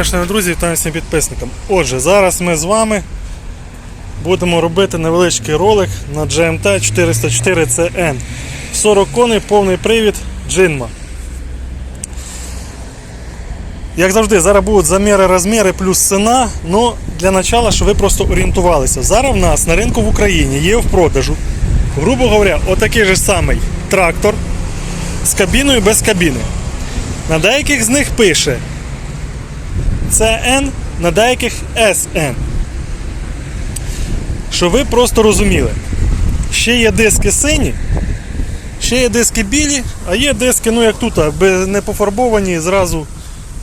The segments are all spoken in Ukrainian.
Доброго друзі, вітаю всім підписникам. Отже, зараз ми з вами будемо робити невеличкий ролик на GMT 404 CN. 40 коней, повний привід Джинма. Як завжди, зараз будуть заміри, розміри плюс ціна. Ну, для начала, щоб ви просто орієнтувалися. Зараз в нас на ринку в Україні є в продажу, грубо говоря, отакий же самий трактор з кабіною без кабіни. На деяких з них пише CN, на деяких SN. Щоб ви просто розуміли. Ще є диски сині, ще є диски білі, а є диски, ну як тут, не пофарбовані зразу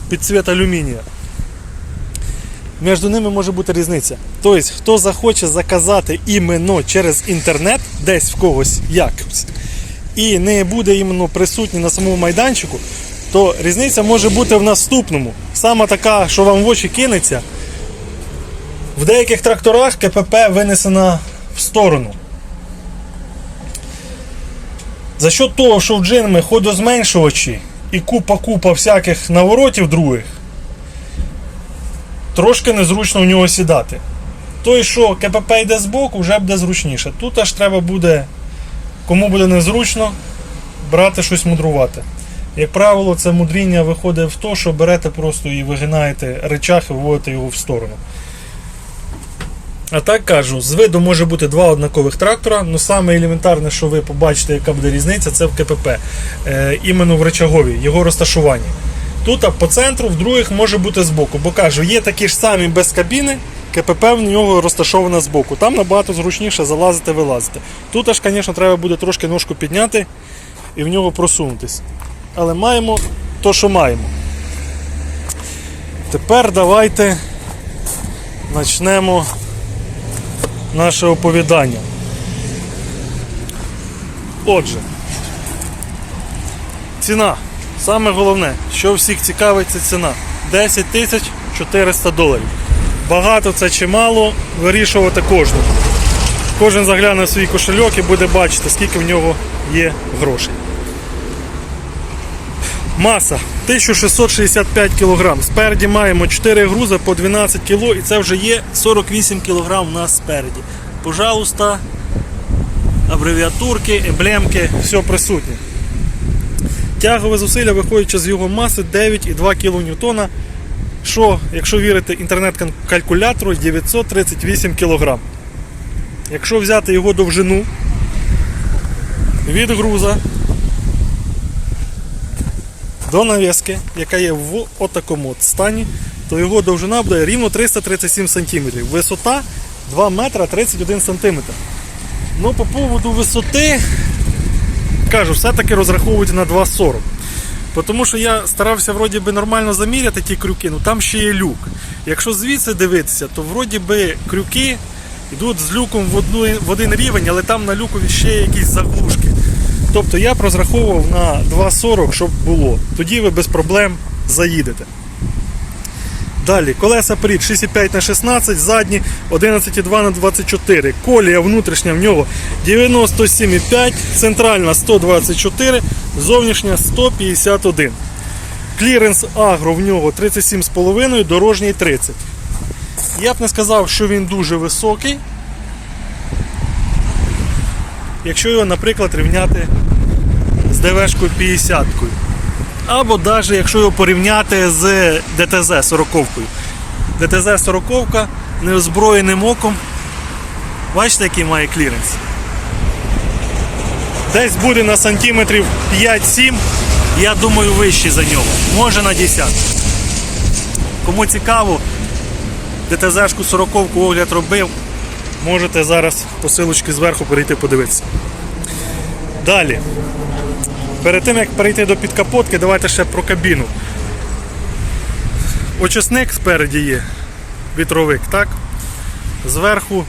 під цвіт алюмінія. Між ними може бути різниця. Тобто, хто захоче заказати іменно через інтернет, десь в когось якось, і не буде іменно присутній на самому майданчику, то різниця може бути в наступному. Саме така, що вам в очі кинеться. В деяких тракторах КПП винесена в сторону. За що того, що в джинми ходозменшувачі і купа-купа всяких наворотів других, трошки незручно в нього сідати. Той, що КПП йде збоку, вже буде зручніше. Тут аж треба буде, кому буде незручно, брати щось мудрувати. Як правило, це мудріння виходить в те, що берете просто і вигинаєте речах і виводите його в сторону. А так кажу, з виду може бути два однакових трактора, але саме елементарне, що ви побачите, яка буде різниця, це в КПП. Е, іменно в речагові, його розташування. Тут а по центру, в других може бути збоку. Бо кажу, є такі ж самі без кабіни, КПП в нього розташоване збоку. Там набагато зручніше залазити, вилазити. Тут аж, звісно, треба буде трошки ножку підняти і в нього просунутись. Але маємо то, що маємо. Тепер давайте почнемо наше оповідання. Отже, ціна. Саме головне, що всіх цікавить, це ціна. 10 тисяч 400 доларів. Багато це чи мало, вирішувати кожному. Кожен загляне в свій кошельок і буде бачити, скільки в нього є грошей. Маса 1665 кг. Спереді маємо 4 грузи по 12 кг і це вже є 48 кг у нас спереді. Пожалуйста, абревіатурки, емблемки, все присутнє. Тягове зусилля, виходячи з його маси 9,2 кН, що, якщо вірити інтернет-калькулятору, 938 кг. Якщо взяти його довжину від груза до навіски, яка є в отакому от стані, то його довжина буде рівно 337 см. Висота 2 метра 31 см. Ну, по поводу висоти, кажу, все-таки розраховують на 2,40. Тому що я старався вроді би нормально заміряти ті крюки, ну там ще є люк. Якщо звідси дивитися, то вроді би крюки йдуть з люком в, одну, в один рівень, але там на люкові ще є якісь заглушки. Тобто я розраховував на 2,40, щоб було. Тоді ви без проблем заїдете. Далі, колеса перед 6,5 на 16, задні 11,2 на 24. Колія внутрішня в нього 97,5, центральна 124, зовнішня 151. Кліренс агро в нього 37,5, дорожній 30. Я б не сказав, що він дуже високий. Якщо його, наприклад, рівняти з ДВшкою 50. Або навіть якщо його порівняти з ДТЗ 40. ДТЗ 40 неозброєним оком. Бачите, який має кліренс? Десь буде на сантиметрів 5-7, я думаю, вищий за нього. Може на 10. Кому цікаво, ДТЗ-шку 40 огляд робив, можете зараз по силочці зверху перейти подивитися. Далі. Перед тим як перейти до підкапотки, давайте ще про кабіну. Очисник спереді є, вітровик, так? Зверху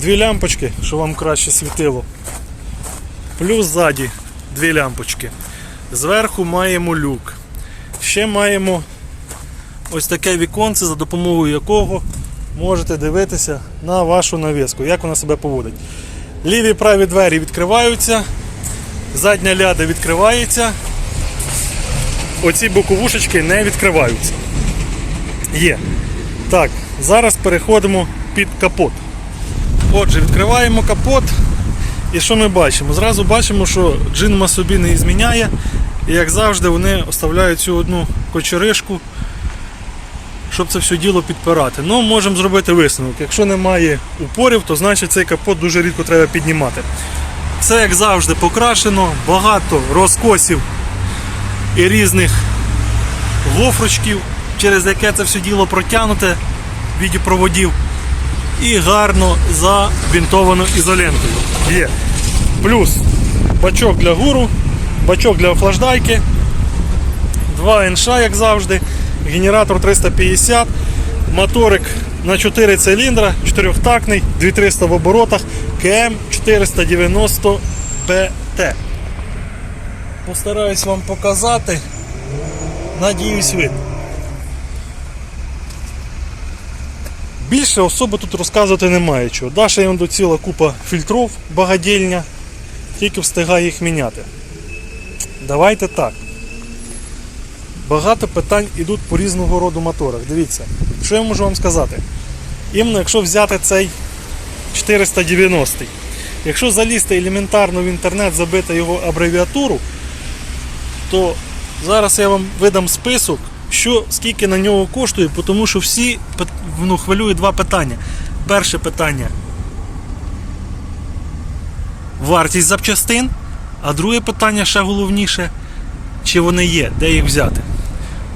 дві лямпочки, щоб вам краще світило. Плюс ззаді дві лямпочки. Зверху маємо люк. Ще маємо ось таке віконце, за допомогою якого можете дивитися на вашу навіску, як вона себе поводить. Ліві праві двері відкриваються, задня ляда відкривається, оці боковушечки не відкриваються. Є. Так, зараз переходимо під капот. Отже, відкриваємо капот. І що ми бачимо? Зразу бачимо, що джинма собі не зміняє. І як завжди, вони оставляють цю одну кочеришку, щоб це все діло підпирати. Ну, можемо зробити висновок. Якщо немає упорів, то значить цей капот дуже рідко треба піднімати. Це, як завжди, покрашено, багато розкосів і різних гофрочків, через яке це все діло протягнуте в віді проводів. І гарно забінтовано ізолентою. Є. Плюс бачок для гуру, бачок для охлаждайки, два НШ, як завжди, генератор 350, моторик на 4 циліндра, 4-тактний, 2300 в оборотах, КМ 490 ПТ. Постараюсь вам показати. Надіюсь, видно. Більше особи тут розказувати немає чого. Даша їм до ціла купа фільтров, багадільня, тільки встигає їх міняти. Давайте так. Багато питань йдуть по різного роду моторах. Дивіться, що я можу вам сказати? Іменно якщо взяти цей 490 якщо залізти елементарно в інтернет, забити його абревіатуру, то зараз я вам видам список, що скільки на нього коштує, тому що всі ну, хвилюють два питання. Перше питання вартість запчастин, а друге питання ще головніше, чи вони є, де їх взяти.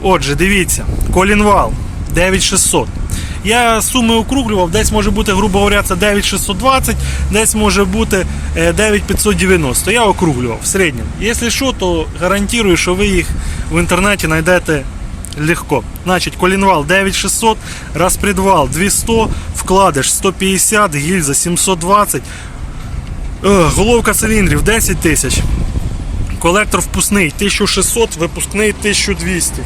Отже, дивіться, колінвал 9600. Я суми округлював, десь може бути, грубо говоря, це 9620, десь може бути е, 9590. Я округлював в середньому. Якщо що, то гарантую, що ви їх в інтернеті знайдете легко. Значить, колінвал 9600, розпредвал 200, вкладиш 150, гільза 720, е, головка циліндрів 10 тисяч. Колектор впускний 1600, випускний 1200.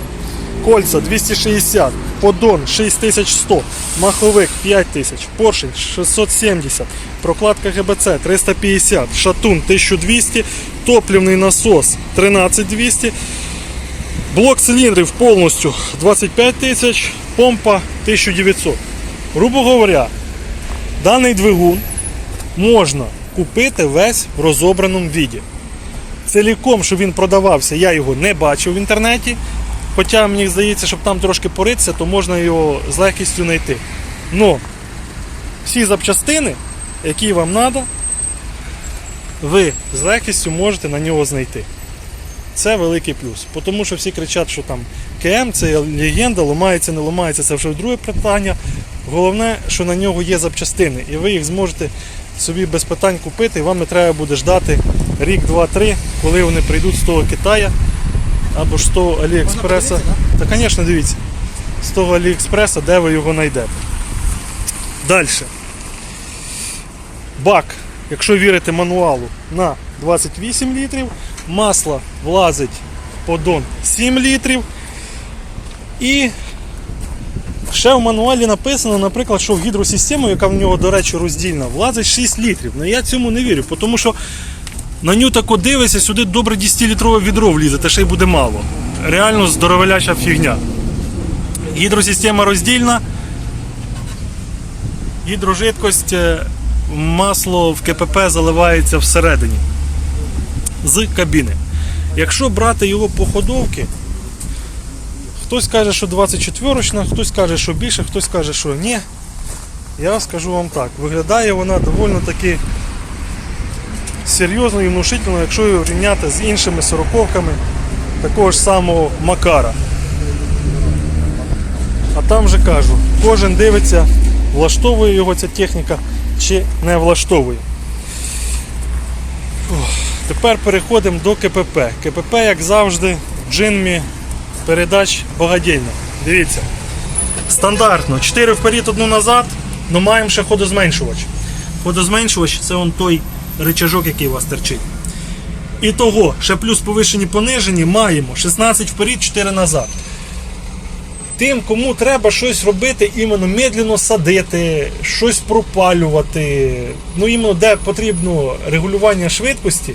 Кольца 260, поддон 6100, маховик 5000, поршень 670, прокладка ГБЦ 350, шатун 1200, топливний насос 13200, блок циліндрів повністю 25 тисяч, помпа 1900. Грубо говоря, даний двигун можна купити весь в розобраному віді. Ціліком, що він продавався, я його не бачив в інтернеті. Хоча мені здається, щоб там трошки поритися, то можна його з легкістю знайти. Но всі запчастини, які вам треба, ви з легкістю можете на нього знайти. Це великий плюс. Тому що всі кричать, що там КМ це легенда, ламається, не ламається, це вже друге питання. Головне, що на нього є запчастини, і ви їх зможете собі без питань купити, і вам не треба буде ждати рік, два, три, коли вони прийдуть з того Китая або ж з того Аліекспреса. Та, звісно, дивіться, з того Аліекспреса, де ви його знайдете. Далі. Бак, якщо вірити мануалу, на 28 літрів, масло влазить в поддон 7 літрів. І ще в мануалі написано, наприклад, що в гідросистему, яка в нього, до речі, роздільна, влазить 6 літрів. Ну я цьому не вірю, тому що на ню тако дивишся, сюди добре 10-літрове відро влізе, та ще й буде мало. Реально здоровеляча фігня. Гідросистема роздільна. Гідрожидкость, е, масло в КПП заливається всередині з кабіни. Якщо брати його по ходовки, хтось каже, що 24-річна, хтось каже, що більше, хтось каже, що ні. Я скажу вам так, виглядає вона доволі таки серйозно і внушительно, якщо її рівняти з іншими сороковками такого ж самого Макара. А там же кажу, кожен дивиться, влаштовує його ця техніка чи не влаштовує. Тепер переходимо до КПП. КПП, як завжди, джинмі передач багадільна. Дивіться. Стандартно. 4 вперед, одну назад, але маємо ще ходозменшувач. Ходозменшувач це он той рычажок, який у вас терчить. І того, ще плюс повишені понижені, маємо 16 вперед, 4 назад. Тим, кому треба щось робити, іменно медленно садити, щось пропалювати, ну іменно де потрібно регулювання швидкості,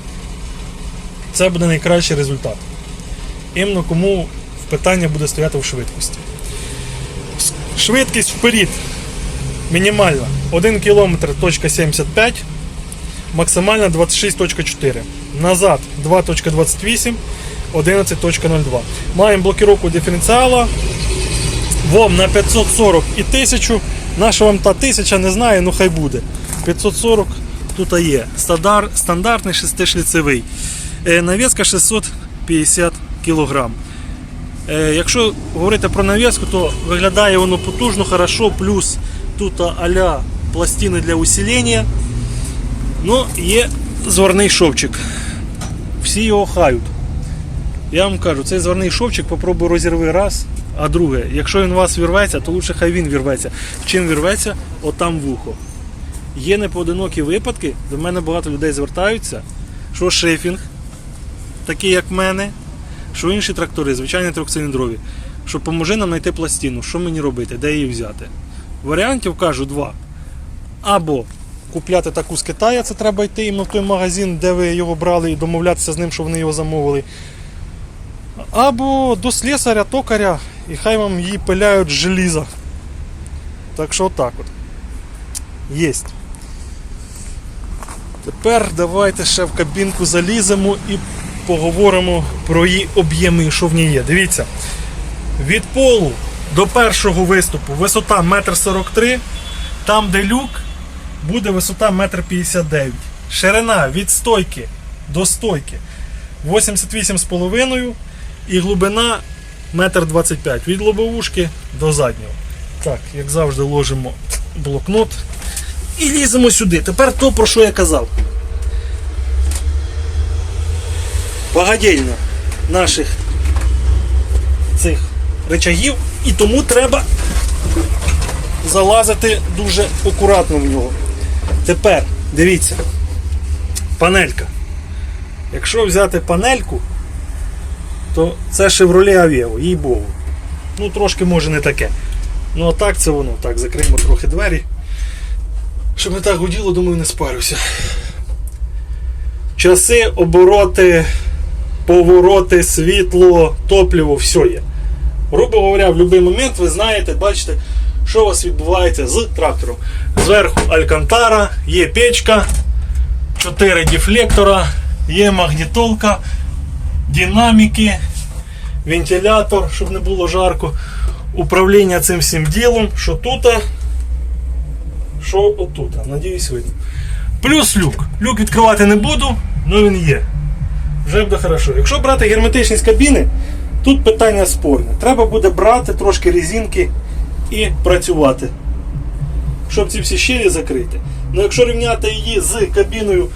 це буде найкращий результат. Іменно кому питання буде стояти в швидкості. Швидкість вперед. Мінімальна 1 км 75, максимальна 26.4. Назад 2.28, 11.02. Маємо блокировку диференціала. ВОМ на 540 і 1000. Наша вам та 1000 не знаю, ну хай буде. 540 тут є. Стандар, стандартний шестишліцевий. Е, Навіска 650 кг. Е, Якщо говорити про навіску, то виглядає воно потужно, хорошо, плюс тут а-ля пластини для усилення. Ну, є зворний шовчик. Всі його хають. Я вам кажу, цей зворний шовчик попробуй розірви раз, а друге, якщо він у вас вірветься, то лучше хай він вірветься. Чим вірветься, отам вухо. Є непоодинокі випадки, до мене багато людей звертаються, що шифінг, такий як в мене, що інші трактори, звичайні трьохциліндрові, що поможи нам знайти пластину, що мені робити, де її взяти. Варіантів кажу два. Або купляти таку з Китаю, це треба йти іменно в той магазин, де ви його брали, і домовлятися з ним, що вони його замовили. Або до слесаря, токаря, і хай вам її пиляють з желіза. Так що отак от. Єсть. Тепер давайте ще в кабінку заліземо і поговоримо про її об'єми, що в ній є. Дивіться. Від полу до першого виступу висота 1,43 м, там де люк буде висота 1,59 м. Ширина від стойки до стойки 88,5 і глибина 1,25 м від лобовушки до заднього. Так, як завжди, ложимо блокнот і ліземо сюди. Тепер то, про що я казав. Багадільня наших цих речагів, і тому треба залазити дуже акуратно в нього. Тепер дивіться, панелька. Якщо взяти панельку, то це Chevrolet Aveo, їй богу. Ну, трошки може не таке. Ну а так це воно. Так, закриємо трохи двері. Щоб не так гуділо, думаю, не спарюся. Часи, обороти, повороти, світло, топливо, все є. Грубо говоря, в будь-який момент ви знаєте, бачите, що у вас відбувається з трактором. Зверху алькантара, є печка, 4 дефлектора, є магнітолка, динаміки, вентилятор, щоб не було жарко, управління цим всім ділом, що тут, що отут. Надіюсь, видно. Плюс люк. Люк відкривати не буду, але він є. Вже буде хорошо. Якщо брати герметичність кабіни, тут питання спорне. Треба буде брати трошки резинки і працювати, щоб ці всі щелі закрити. Ну якщо рівняти її з кабіною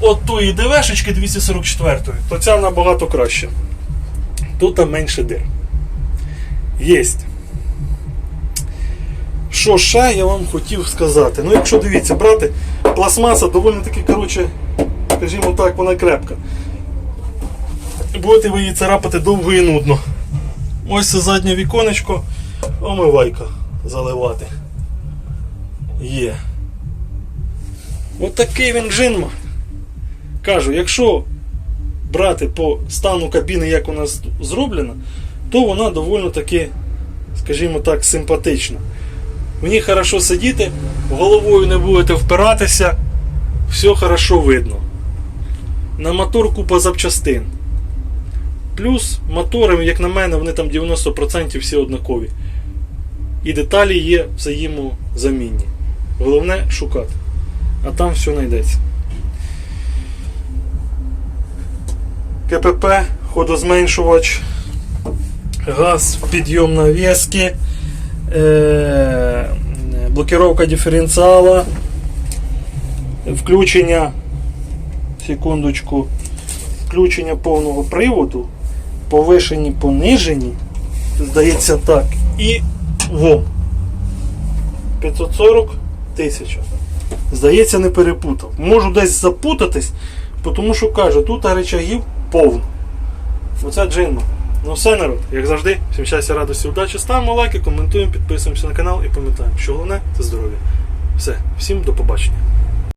от тої ДВшечки 244, то ця набагато краще. Тут менше дир. Єсть. Що ще я вам хотів сказати? Ну, якщо дивіться, брати, пластмаса доволі таки, коротше, скажімо так, вона крепка. Будете ви її царапати довго і нудно. Ось це заднє віконечко, омивайка заливати. Є. Отакий він джинма. Кажу, якщо брати по стану кабіни, як нас зроблена, то вона доволі таки, скажімо так, симпатична. В ній хорошо сидіти, головою не будете впиратися, все хорошо видно. На мотор купа запчастин. Плюс мотори, як на мене, вони там 90% всі однакові. І деталі є взаємозамінні. Головне шукати. А там все знайдеться. КПП, ходозменшувач, газ, підйом навіски, е- блокировка диференціала, включення, секундочку, включення повного приводу, повишені, понижені, здається так, і ВОМ. 540 тисяч. Здається, не перепутав. Можу десь запутатись, тому що кажу, тут речагів повно. Оце джинма. Ну все, народ, як завжди, всім щастя, радості, удачі. Ставимо лайки, коментуємо, підписуємося на канал і пам'ятаємо, що головне це здоров'я. Все, всім до побачення.